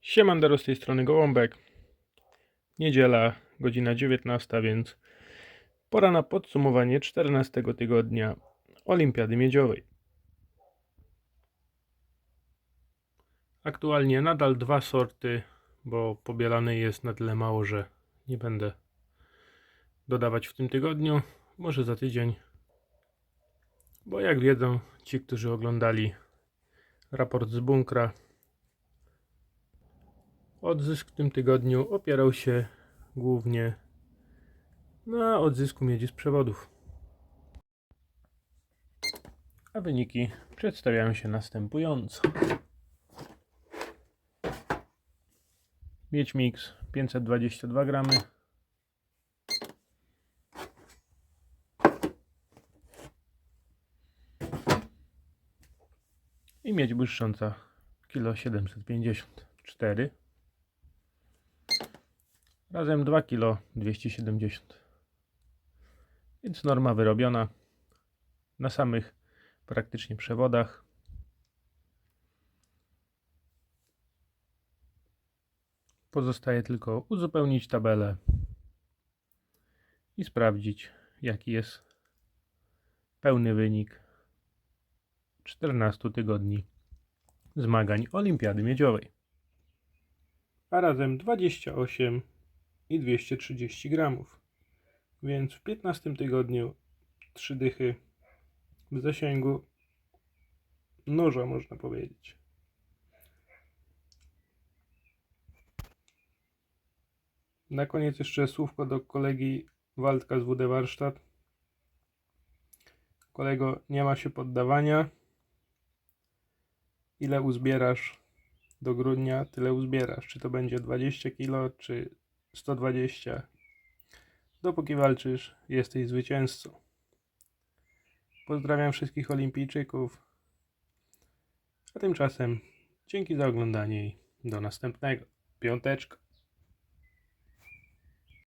Siemandero z tej strony Gołąbek. Niedziela, godzina 19, więc pora na podsumowanie 14 tygodnia Olimpiady Miedziowej. Aktualnie nadal dwa sorty, bo pobielany jest na tyle mało, że nie będę dodawać w tym tygodniu. Może za tydzień. Bo jak wiedzą ci, którzy oglądali raport z bunkra, Odzysk w tym tygodniu opierał się głównie na odzysku miedzi z przewodów. A wyniki przedstawiają się następująco. Miedź mix 522 gramy. I miedź błyszcząca kilo 754 Razem 2 kg 270. Więc norma wyrobiona na samych praktycznie przewodach. Pozostaje tylko uzupełnić tabelę i sprawdzić jaki jest pełny wynik 14 tygodni zmagań Olimpiady Miedziowej. A razem 28 i 230 gramów. Więc w 15 tygodniu trzy dychy w zasięgu noża, można powiedzieć. Na koniec jeszcze słówko do kolegi Waldka z WD Warsztat. Kolego, nie ma się poddawania. Ile uzbierasz do grudnia, tyle uzbierasz. Czy to będzie 20 kg, czy 120. Dopóki walczysz, jesteś zwycięzcą. Pozdrawiam wszystkich olimpijczyków. A tymczasem dzięki za oglądanie i do następnego. Piąteczka.